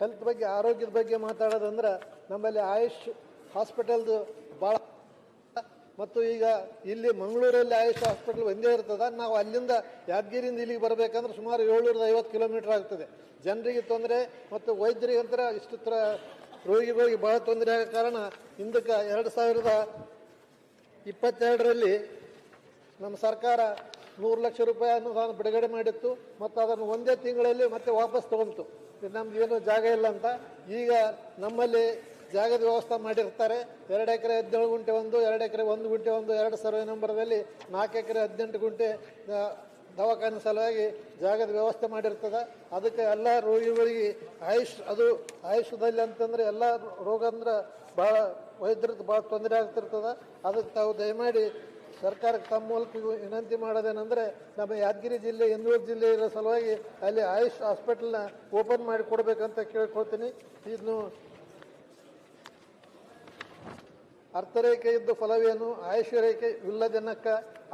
Health ಬಗ್ಗೆ, ಆರೋಗ್ಯದ ಬಗ್ಗೆ ಮಾತಾಡೋದಂದ್ರೆ ನಮ್ಮಲ್ಲಿ ಆಯುಷ್ ಹಾಸ್ಪಿಟಲ್ದು ಭಾಳ ಮತ್ತು ಈಗ ಇಲ್ಲಿ ಮಂಗಳೂರಲ್ಲಿ ಆಯುಷ್ ಹಾಸ್ಪಿಟಲ್ ಒಂದೇ ಇರ್ತದೆ. ನಾವು ಅಲ್ಲಿಂದ ಯಾದಗಿರಿಯಿಂದ ಇಲ್ಲಿಗೆ ಬರಬೇಕಂದ್ರೆ ಸುಮಾರು ಏಳ್ನೂರದ ಐವತ್ತು ಕಿಲೋಮೀಟರ್ ಆಗ್ತದೆ. ಜನರಿಗೆ ತೊಂದರೆ ಮತ್ತು ವೈದ್ಯರಿಗೆ ಅಂತರ ಇಷ್ಟು ತರ ರೋಗಿಗಳಿಗೆ ಭಾಳ ತೊಂದರೆ ಆಗೋ ಕಾರಣ ಹಿಂದಕ್ಕೆ ಎರಡು ಸಾವಿರದ ಇಪ್ಪತ್ತೆರಡರಲ್ಲಿ ನಮ್ಮ ಸರ್ಕಾರ ನೂರು ಲಕ್ಷ ರೂಪಾಯಿ ಅನುದಾನ ಬಿಡುಗಡೆ ಮಾಡಿತ್ತು ಮತ್ತು ಅದನ್ನು ಒಂದೇ ತಿಂಗಳಲ್ಲಿ ಮತ್ತೆ ವಾಪಸ್ ತಗೊಂತು ನಮ್ದು ಏನು ಜಾಗ ಇಲ್ಲ ಅಂತ. ಈಗ ನಮ್ಮಲ್ಲಿ ಜಾಗದ ವ್ಯವಸ್ಥೆ ಮಾಡಿರ್ತಾರೆ. ಎರಡು ಎಕರೆ ಹದಿನೇಳು ಗುಂಟೆ ಒಂದು, ಎರಡು ಎಕರೆ ಒಂದು ಗುಂಟೆ ಒಂದು, ಎರಡು ಸರ್ವೆ ನಂಬರ್ದಲ್ಲಿ ನಾಲ್ಕು ಎಕರೆ ಹದಿನೆಂಟು ಗುಂಟೆ ದವಾಖಾನೆ ಸಲುವಾಗಿ ಜಾಗದ ವ್ಯವಸ್ಥೆ ಮಾಡಿರ್ತದೆ. ಅದಕ್ಕೆ ಎಲ್ಲ ರೋಗಿಗಳಿಗೆ ಆಯುಷ್, ಅದು ಆಯುಷದಲ್ಲಿ ಅಂತಂದರೆ ಎಲ್ಲ ರೋಗ ಅಂದ್ರೆ ಭಾಳ ವೈದ್ಯರದ್ದು ಭಾಳ ತೊಂದರೆ ಆಗ್ತಿರ್ತದೆ. ಅದಕ್ಕೆ ತಾವು ದಯಮಾಡಿ ಸರ್ಕಾರಕ್ಕೆ ತಮ್ಮ ಮೂಲಕ ವಿನಂತಿ ಮಾಡೋದೇನೆಂದ್ರೆ ನಮ್ಮ ಯಾದಗಿರಿ ಜಿಲ್ಲೆ ಇಂದೂರು ಜಿಲ್ಲೆ ಇರೋ ಸಲುವಾಗಿ ಅಲ್ಲಿ ಆಯುಷ್ ಹಾಸ್ಪಿಟಲ್ನ ಓಪನ್ ಮಾಡಿ ಕೊಡಬೇಕಂತ ಕೇಳ್ಕೊಳ್ತೀನಿ. ಇದನ್ನು ಅರ್ಥರೇಖೆ ಇದ್ದ ಫಲವೇನು ಆಯುಷ್ಯರೇಖೆ ವಿಲ್ಲದೆನಕ್ಕ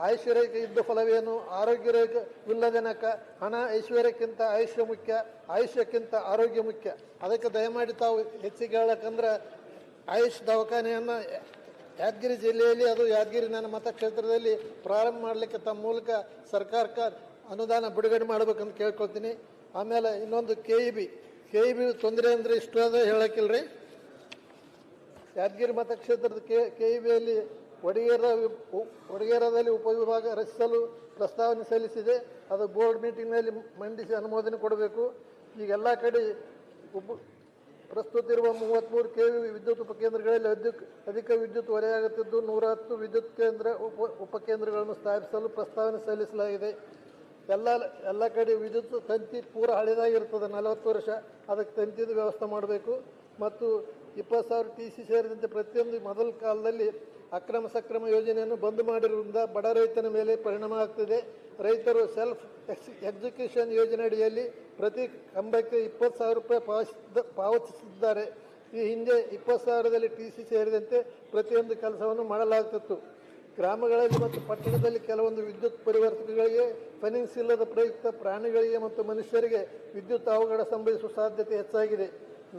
ಆಯುಷ್ಯರೇಖೆ ಇದ್ದ ಫಲವೇನು, ಆರೋಗ್ಯ ರೇಖೆ ಇಲ್ಲದೆನಕ್ಕ, ಹಣ ಐಶ್ವರ್ಯಕ್ಕಿಂತ ಆಯುಷ್ಯ ಮುಖ್ಯ, ಆಯುಷ್ಯಕ್ಕಿಂತ ಆರೋಗ್ಯ ಮುಖ್ಯ. ಅದಕ್ಕೆ ದಯಮಾಡಿ ತಾವು ಹೆಚ್ಚಿಗೆ ಹೇಳಕ್ಕಂದ್ರೆ ಆಯುಷ್ ದವಾಖಾನೆಯನ್ನು ಯಾದಗಿರಿ ಜಿಲ್ಲೆಯಲ್ಲಿ ಅದು ಯಾದಗಿರಿ ನನ್ನ ಮತಕ್ಷೇತ್ರದಲ್ಲಿ ಪ್ರಾರಂಭ ಮಾಡಲಿಕ್ಕೆ ತಮ್ಮ ಮೂಲಕ ಸರ್ಕಾರಕ್ಕೆ ಅನುದಾನ ಬಿಡುಗಡೆ ಮಾಡ್ಬೇಕಂತ ಕೇಳ್ಕೊಳ್ತೀನಿ. ಆಮೇಲೆ ಇನ್ನೊಂದು K E B K E B ತೊಂದರೆ ಅಂದರೆ ಇಷ್ಟು ಅದ ಹೇಳಕ್ಕಿಲ್ರಿ. ಯಾದಗಿರಿ ಮತಕ್ಷೇತ್ರದ ಕೆ ಕೆ ಇ ಬಿಯಲ್ಲಿ ಒಡಗೇರ ಒಡಗೇರದಲ್ಲಿ ಉಪವಿಭಾಗ ರಚಿಸಲು ಪ್ರಸ್ತಾವನೆ ಸಲ್ಲಿಸಿದೆ. ಅದು ಬೋರ್ಡ್ ಮೀಟಿಂಗ್ನಲ್ಲಿ ಮಂಡಿಸಿ ಅನುಮೋದನೆ ಕೊಡಬೇಕು. ಈಗೆಲ್ಲ ಕಡೆ ಉಪ ಪ್ರಸ್ತುತ ಇರುವ ಮೂವತ್ತ್ಮೂರು ಕೆ ವಿ ವಿದ್ಯುತ್ ಉಪಕೇಂದ್ರಗಳಲ್ಲಿ ಅಧಿಕ ಅಧಿಕ ವಿದ್ಯುತ್ ಹೊರೆಯಾಗುತ್ತಿದ್ದು ನೂರ ಹತ್ತು ವಿದ್ಯುತ್ ಕೇಂದ್ರ ಉಪ, ಉಪಕೇಂದ್ರಗಳನ್ನು ಸ್ಥಾಪಿಸಲು ಪ್ರಸ್ತಾವನೆ ಸಲ್ಲಿಸಲಾಗಿದೆ. ಎಲ್ಲ ಎಲ್ಲ ಕಡೆ ವಿದ್ಯುತ್ ತಂತಿ ಪೂರ ಹಳೆದಾಗಿರ್ತದೆ ನಲವತ್ತು ವರ್ಷ ಅದಕ್ಕೆ ತಂತಿದ ವ್ಯವಸ್ಥೆ ಮಾಡಬೇಕು. ಮತ್ತು ಇಪ್ಪತ್ತು ಸಾವಿರ ಟಿ ಸಿ ಸೇರಿದಂತೆ ಪ್ರತಿಯೊಂದು ಮೊದಲ ಕಾಲದಲ್ಲಿ ಅಕ್ರಮ ಸಕ್ರಮ ಯೋಜನೆಯನ್ನು ಬಂದ್ ಮಾಡಿರುವುದರಿಂದ ಬಡ ರೈತನ ಮೇಲೆ ಪರಿಣಾಮ ಆಗ್ತಿದೆ. ರೈತರು ಸೆಲ್ಫ್ ಎಕ್ಸ್ ಎಕ್ಸಿಕ್ಯೂಷನ್ ಯೋಜನೆ ಅಡಿಯಲ್ಲಿ ಪ್ರತಿ ಕಂಬಕ್ಕೆ ಇಪ್ಪತ್ತು ಸಾವಿರ ರೂಪಾಯಿ ಪಾವತಿಸಿದ ಪಾವತಿಸಿದ್ದಾರೆ. ಈ ಹಿಂದೆ ಇಪ್ಪತ್ತು ಸಾವಿರದಲ್ಲಿ ಟಿ ಸಿ ಸೇರಿದಂತೆ ಪ್ರತಿಯೊಂದು ಕೆಲಸವನ್ನು ಮಾಡಲಾಗ್ತಿತ್ತು. ಗ್ರಾಮಗಳಲ್ಲಿ ಮತ್ತು ಪಟ್ಟಣದಲ್ಲಿ ಕೆಲವೊಂದು ವಿದ್ಯುತ್ ಪರಿವರ್ತಕಗಳಿಗೆ, ಫೈನಾನ್ಸ್ ಇಲ್ಲದ ಪ್ರಯುಕ್ತ ಪ್ರಾಣಿಗಳಿಗೆ ಮತ್ತು ಮನುಷ್ಯರಿಗೆ ವಿದ್ಯುತ್ ಅವಘಡ ಸಂಭವಿಸುವ ಸಾಧ್ಯತೆ ಹೆಚ್ಚಾಗಿದೆ.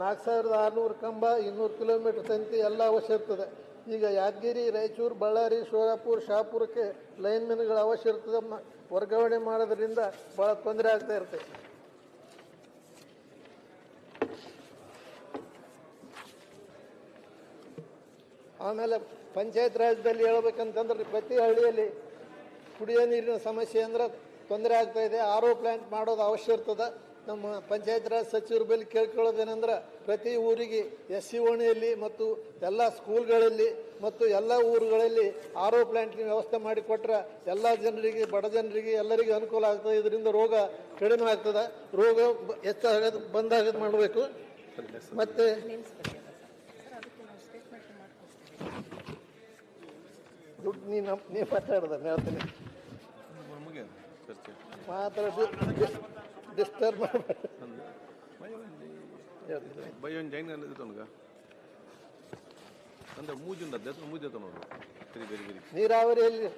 ನಾಲ್ಕು ಸಾವಿರದ ಆರುನೂರು ಕಂಬ, ಇನ್ನೂರು ಕಿಲೋಮೀಟರ್ ತಂತಿ ಎಲ್ಲ ಅವಶ್ಯ ಇರ್ತದೆ. ಈಗ ಯಾದಗಿರಿ, ರಾಯಚೂರು, ಬಳ್ಳಾರಿ ಶೋರಾಪುರ ಶಾಪುರಕ್ಕೆ ಲೈನ್ಮೆನ್ಗಳ ಅವಶ್ಯ ಇರ್ತದೆ. ವರ್ಗಾವಣೆ ಮಾಡೋದ್ರಿಂದ ಭಾಳ ತೊಂದರೆ ಆಗ್ತಾ ಇರ್ತದೆ ಆಮೇಲೆ ಪಂಚಾಯತ್ ರಾಜ್ಯದಲ್ಲಿ ಹೇಳ್ಬೇಕಂತಂದ್ರೆ ಪ್ರತಿ ಹಳ್ಳಿಯಲ್ಲಿ ಕುಡಿಯೋ ನೀರಿನ ಸಮಸ್ಯೆ ಅಂದ್ರೆ ತೊಂದರೆ ಆಗ್ತಾ ಇದೆ. ಆರ್ ಓ ಪ್ಲಾಂಟ್ ಮಾಡೋದು ಅವಶ್ಯ ಇರ್ತದೆ. ನಮ್ಮ ಪಂಚಾಯತ್ ರಾಜ್ ಸಚಿವರ ಬಳಿ ಕೇಳ್ಕೊಳ್ಳೋದೇನೆಂದ್ರೆ ಪ್ರತಿ ಊರಿಗೆ ಎಸ್ ಸಿ ಓಣಿಯಲ್ಲಿ ಮತ್ತು ಎಲ್ಲ ಸ್ಕೂಲ್ಗಳಲ್ಲಿ ಮತ್ತು ಎಲ್ಲ ಊರುಗಳಲ್ಲಿ ಆರ್ ಒ ಪ್ಲಾಂಟ್ನ ವ್ಯವಸ್ಥೆ ಮಾಡಿಕೊಟ್ರೆ ಎಲ್ಲ ಜನರಿಗೆ, ಬಡ ಜನರಿಗೆ ಎಲ್ಲರಿಗೂ ಅನುಕೂಲ ಆಗ್ತದೆ. ಇದರಿಂದ ರೋಗ ಕಡಿಮೆ ಆಗ್ತದೆ. ರೋಗ ಬ- ಹೆಚ್ಚಾಗೋದು ಬಂದಾಗೋದು ಮಾಡಬೇಕು. ಮತ್ತು ದುಡ್ಡು ನೀನು ನೀವು ಮಾತಾಡ್ದೆ ಹೇಳ್ತೀನಿ. ಮಾತ್ರ ಡಿಸ್ಟರ್ಬ್ ಮಾಡಬೇಡ ಜೈನ್ ಅನ್ನೋದು ಅಂದ್ರೆ ಮೂಜುಂದದ್ದು ಹೆಸರು ನೀರಾವರಿಯಲ್ಲಿ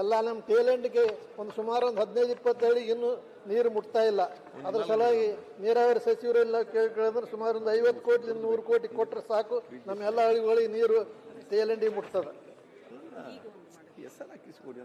ಎಲ್ಲ ನಮ್ಮ ತೇಲಂಡಿಗೆ ಒಂದು ಸುಮಾರು ಒಂದು ಹದಿನೈದು ಇಪ್ಪತ್ತು ಅಡಿ ಇನ್ನೂ ನೀರು ಮುಟ್ತಾ ಇಲ್ಲ. ಅದ್ರ ಸಲುವಾಗಿ ನೀರಾವರಿ ಸಚಿವರೆಲ್ಲ ಕೇಳಿದ್ರೆ ಸುಮಾರು ಒಂದು ಐವತ್ತು ಕೋಟಿ ನೂರು ಕೋಟಿ ಕೊಟ್ಟರೆ ಸಾಕು. ನಮ್ಮ ಎಲ್ಲ ಹಳ್ಳಿಗಳಿಗೆ ನೀರು ತೇಲಂಡಿ ಮುಟ್ತದೆ. ಹೆಸರು ಹಾಕಿಸ್ಕೊಡಿ